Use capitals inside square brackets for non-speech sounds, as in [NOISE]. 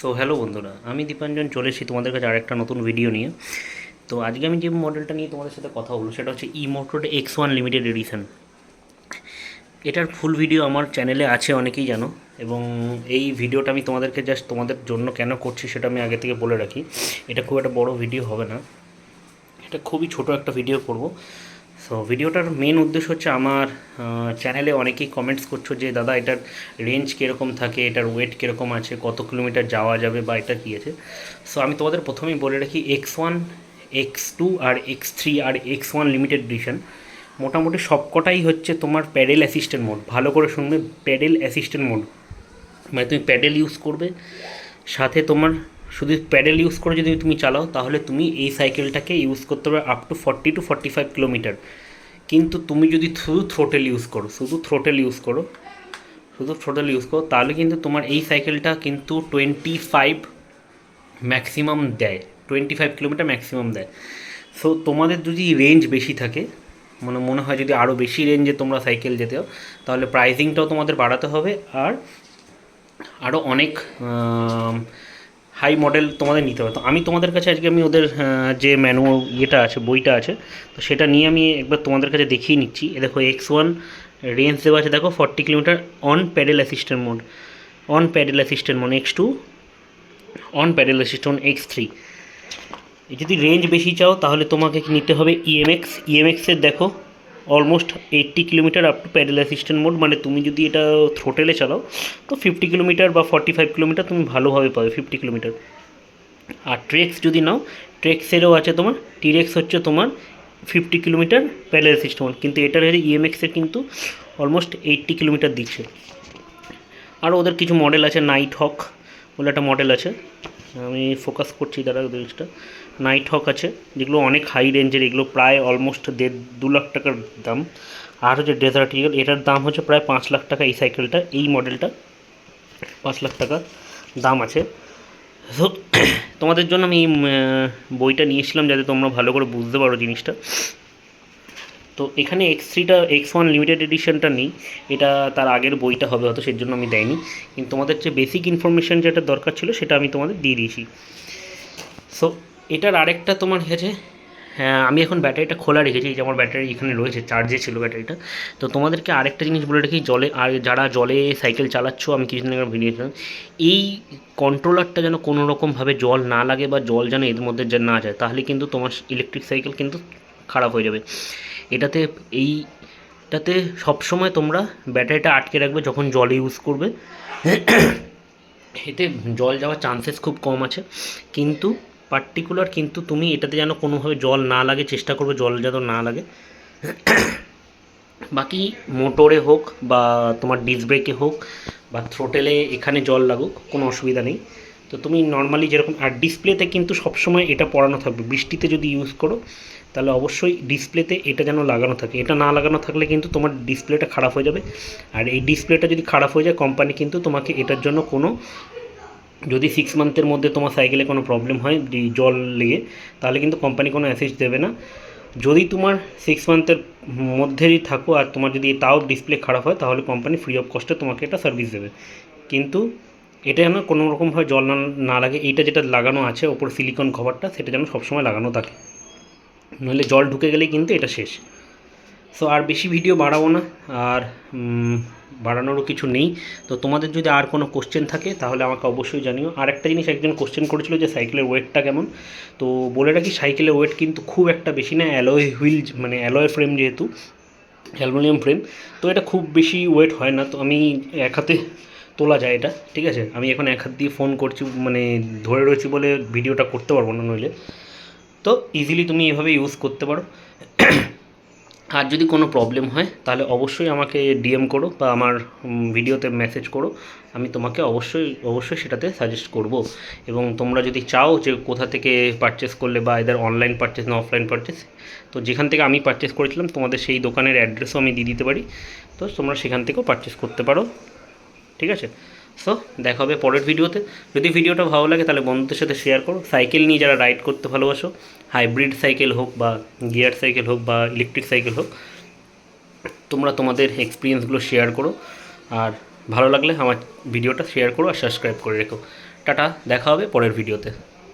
So hello বন্ধুরা, আমি দীপাঞ্জন, চলে এসেছি তোমাদের কাছে আরেকটা নতুন ভিডিও নিয়ে। তো আজকে আমি যে মডেলটা নিয়ে তোমাদের সাথে কথা বলব, সেটা হচ্ছে e motor X one limited edition এটার ফুল ভিডিও আমার চ্যানেলে আছে, অনেকেই জানো। এবং এই ভিডিওটা আমি তোমাদেরকে জাস্ট তোমাদের জন্য কেন করছি, সেটা আমি আগে থেকে বলে রাখি। এটা খুব একটা বড় ভিডিও হবে না। এটা খুবই ছোট একটা ভিডিও করব। সো ভিডিওটার মেন উদ্দেশ্য হচ্ছে আমার চ্যানেলে অনেকেই কমেন্টস করছ যে, দাদা, এটার রেঞ্জ কীরকম থাকে? এটার ওয়েট কীরকম আছে? কত কিলোমিটার যাওয়া যাবে বা এটা কী আছে? সো আমি তোমাদের প্রথমেই বলে রাখি এক্স ওয়ান এক্স টু আর এক্স থ্রি আর এক্স ওয়ান লিমিটেড এডিশন মোটামুটি সবকটাই হচ্ছে তোমার প্যাডেল অ্যাসিস্ট্যান্ট মোড ভালো করে শুনবে প্যাডেল অ্যাসিস্ট্যান্ট মোড মানে তুমি প্যাডেল ইউজ করবে, সাথে তোমার শুধু প্যাডেল ইউজ করে যদি তুমি চালাও, তাহলে তুমি এই সাইকেলটাকে ইউজ করতে পারবে up to forty two forty five kilometre কিন্তু তুমি যদি শুধু থ্রোটেল ইউজ করো, শুধু থ্রোটেল ইউজ করো, শুধু থ্রোটেল ইউজ করো, তাহলে কিন্তু তোমার এই সাইকেলটা কিন্তু টোয়েন্টি ফাইভ ম্যাক্সিমাম দেয়। টোয়েন্টি ফাইভ কিলোমিটার ম্যাক্সিমাম দেয়। সো তোমাদের যদি রেঞ্জ বেশি থাকে মানে মনে হয় যদি আরও বেশি রেঞ্জে তোমরা সাইকেল যেতে হও তাহলে প্রাইসিংটাও তোমাদের বাড়াতে হবে। আর আরও অনেক হাই মডেল তোমাদের নিতে হবে। তো আমি তোমাদের কাছে আজকে আমি ওদের যে ম্যানু ইয়েটা আছে, বইটা আছে, তো সেটা নিয়ে আমি একবার তোমাদের কাছে দেখিয়ে নিচ্ছি। এ দেখো এক্স ওয়ান রেঞ্জ দেওয়া আছে, দেখো forty kilometre on pedal assistant mode on pedal assistant mode X two on pedal assistant X three যদি রেঞ্জ বেশি চাও, তাহলে তোমাকে নিতে হবে? E ইএমএক্স ইএমএক্সের দেখো almost eighty kilometre up to pedal assistant mode মানে তুমি যদি এটা থ্রোটেলে চালাও, তো ফিফটি কিলোমিটার বা ফর্টি ফাইভ কিলোমিটার তুমি ভালোভাবে পাবে ফিফটি কিলোমিটার আর ট্রেক্স যদি নাও ট্রেক্সেরও আছে তোমার টিরেক্স হচ্ছে তোমার ফিফটি কিলোমিটার প্যাডেল সিস্টেম কিন্তু এটার হচ্ছে ইএমএক্সের কিন্তু অলমোস্ট এইট্টি কিলোমিটার দিচ্ছে। আর ওদের কিছু মডেল আছে নাইট হক বলে একটা মডেল আছে। আমি ফোকাস করছি দাদা জিনিসটা। নাইট হক আছে যেগুলো অনেক হাই রেঞ্জের এগুলো প্রায় অলমোস্ট দেড় দু লাখ টাকার দাম। আর হচ্ছে ডেজার্ট ইগল এটার দাম হচ্ছে প্রায় পাঁচ লাখ টাকা এই সাইকেলটা এই মডেলটা পাঁচ লাখ টাকা দাম আছে। তো [COUGHS] তোমাদের জন্য আমি আহ, বইটা নিয়েছিলাম যাতে তোমরা ভালো করে বুঝতে পারো জিনিসটা। তো এখানে এক্স থ্রিটা এক্স ওয়ান লিমিটেড এডিশনটা নেই। এটা তার আগের বইটা হবে, হয়তো সেই জন্য আমি দেয়নি কিন্তু তোমাদের যে বেসিক ইনফরমেশান যেটা দরকার ছিল, সেটা আমি তোমাদের দিয়ে দিয়েছি। সো এটার আরেকটা তোমার হয়েছে হ্যাঁ আমি এখন ব্যাটারিটা খোলা রেখেছি। এই যে আমার ব্যাটারি এখানে রয়েছে চার্জে ছিল ব্যাটারিটা। তো তোমাদেরকে আরেকটা জিনিস বলে রাখি, জলে, আর যারা জলে সাইকেল চালাচ্ছ, আমি কিছুদিন আগে ভিডিও ছিলাম এই কন্ট্রোলারটা যেন কোনো রকমভাবে জল না লাগে বা জল যেন এর মধ্যে না যায়, তাহলে কিন্তু তোমার ইলেকট্রিক সাইকেল কিন্তু খারাপ হয়ে যাবে। এটাতে এইটাতে সবসময় তোমরা ব্যাটারিটা আটকে রাখবে যখন জল ইউজ করবে। এতে জল যাওয়ার চান্সেস খুব কম আছে। কিন্তু পার্টিকুলার কিন্তু তুমি এটাতে যেন কোনোভাবে জল না লাগে, চেষ্টা করবে জল যেন না লাগে। বাকি মোটরে হোক বা তোমার ডিস ব্রেকে হোক বা থ্রোটেলে এখানে জল লাগুক, কোনো অসুবিধা নেই। তো তুমি নর্মালি যেরকম, আর ডিসপ্লেতে কিন্তু সবসময় এটা পড়ানো থাকবে। বৃষ্টিতে যদি ইউজ করো, তাহলে অবশ্যই ডিসপ্লেতে এটা যেন লাগানো থাকে। এটা না লাগানো থাকলে কিন্তু তোমার ডিসপ্লেটা খারাপ হয়ে যাবে। আর এই ডিসপ্লেটা যদি খারাপ হয়ে যায় কোম্পানি কিন্তু তোমাকে এটার জন্য কোনো, যদি সিক্স মান্থের মধ্যে তোমার সাইকেলে কোনো প্রবলেম হয় জল লেগে, তাহলে কিন্তু কোম্পানি কোনো অ্যাসিস্ট দেবে না। যদি তোমার সিক্স মান্থের মধ্যেই থাকো আর তোমার যদি তাও ডিসপ্লে খারাপ হয়, তাহলে কোম্পানি ফ্রি অফ কস্টে তোমাকে এটা সার্ভিস দেবে। কিন্তু এটা যেন কোনো রকমভাবে জল না না লাগে। এইটা যেটা লাগানো আছে, ওপর সিলিকন কভারটা সেটা যেন সবসময় লাগানো থাকে। নইলে জল ঢুকে গেলেই কিন্তু এটা শেষ। সো আর বেশি ভিডিও বাড়াবো না। আর বাড়ানোরও কিছু নেই। তো তোমাদের যদি আর কোনো কোশ্চেন থাকে, তাহলে আমাকে অবশ্যই জানিও। আর একটা জিনিস একজন কোশ্চেন করেছিল যে সাইকেলের ওয়েটটা কেমন? তো বলে রাখি সাইকেলের ওয়েট কিন্তু খুব একটা বেশি না। অ্যালয় হুইল মানে অ্যালয় ফ্রেম যেহেতু অ্যালুমিনিয়াম ফ্রেম তো এটা খুব বেশি ওয়েট হয় না। তো আমি এক হাতে তোলা যায় এটা, ঠিক আছে? আমি এখন এক হাত দিয়ে ফোন করছি মানে ধরে রয়েছি বলে ভিডিওটা করতে পারব না নইলে। তো ইজিলি তুমি এভাবে ইউজ করতে পারো। [CLEARS THROAT] আর যদি কোনো প্রবলেম হয়, তাহলে অবশ্যই আমাকে ডিএম করো বা আমার ভিডিওতে মেসেজ করো। আমি তোমাকে অবশ্যই অবশ্যই সেটাতে সাজেস্ট করব। এবং তোমরা যদি চাও যে কোথা থেকে পারচেস করলে বা এদের অনলাইন পারচেস না অফলাইন পারচেস তো যেখান থেকে আমি পারচেস করেছিলাম, তোমাদের সেই দোকানের অ্যাড্রেসও আমি দিয়ে দিতে পারি। তো তোমরা সেখান থেকেও পারচেস করতে পারো। ঠিক আছে? সো দেখা হবে পরের ভিডিওতে। যদি ভিডিওটা ভালো লাগে, তাহলে বন্ধুদের সাথে শেয়ার করো। সাইকেল নিয়ে যারা রাইড করতে ভালোবাসো হাইব্রিড সাইকেল হোক বা গিয়ার সাইকেল হোক বা ইলেকট্রিক সাইকেল হোক, তোমরা তোমাদের এক্সপিরিয়েন্সগুলো শেয়ার করো। আর ভালো লাগলে আমার ভিডিওটা শেয়ার করো আর সাবস্ক্রাইব করে রেখো। টাটা, দেখা হবে পরের ভিডিওতে।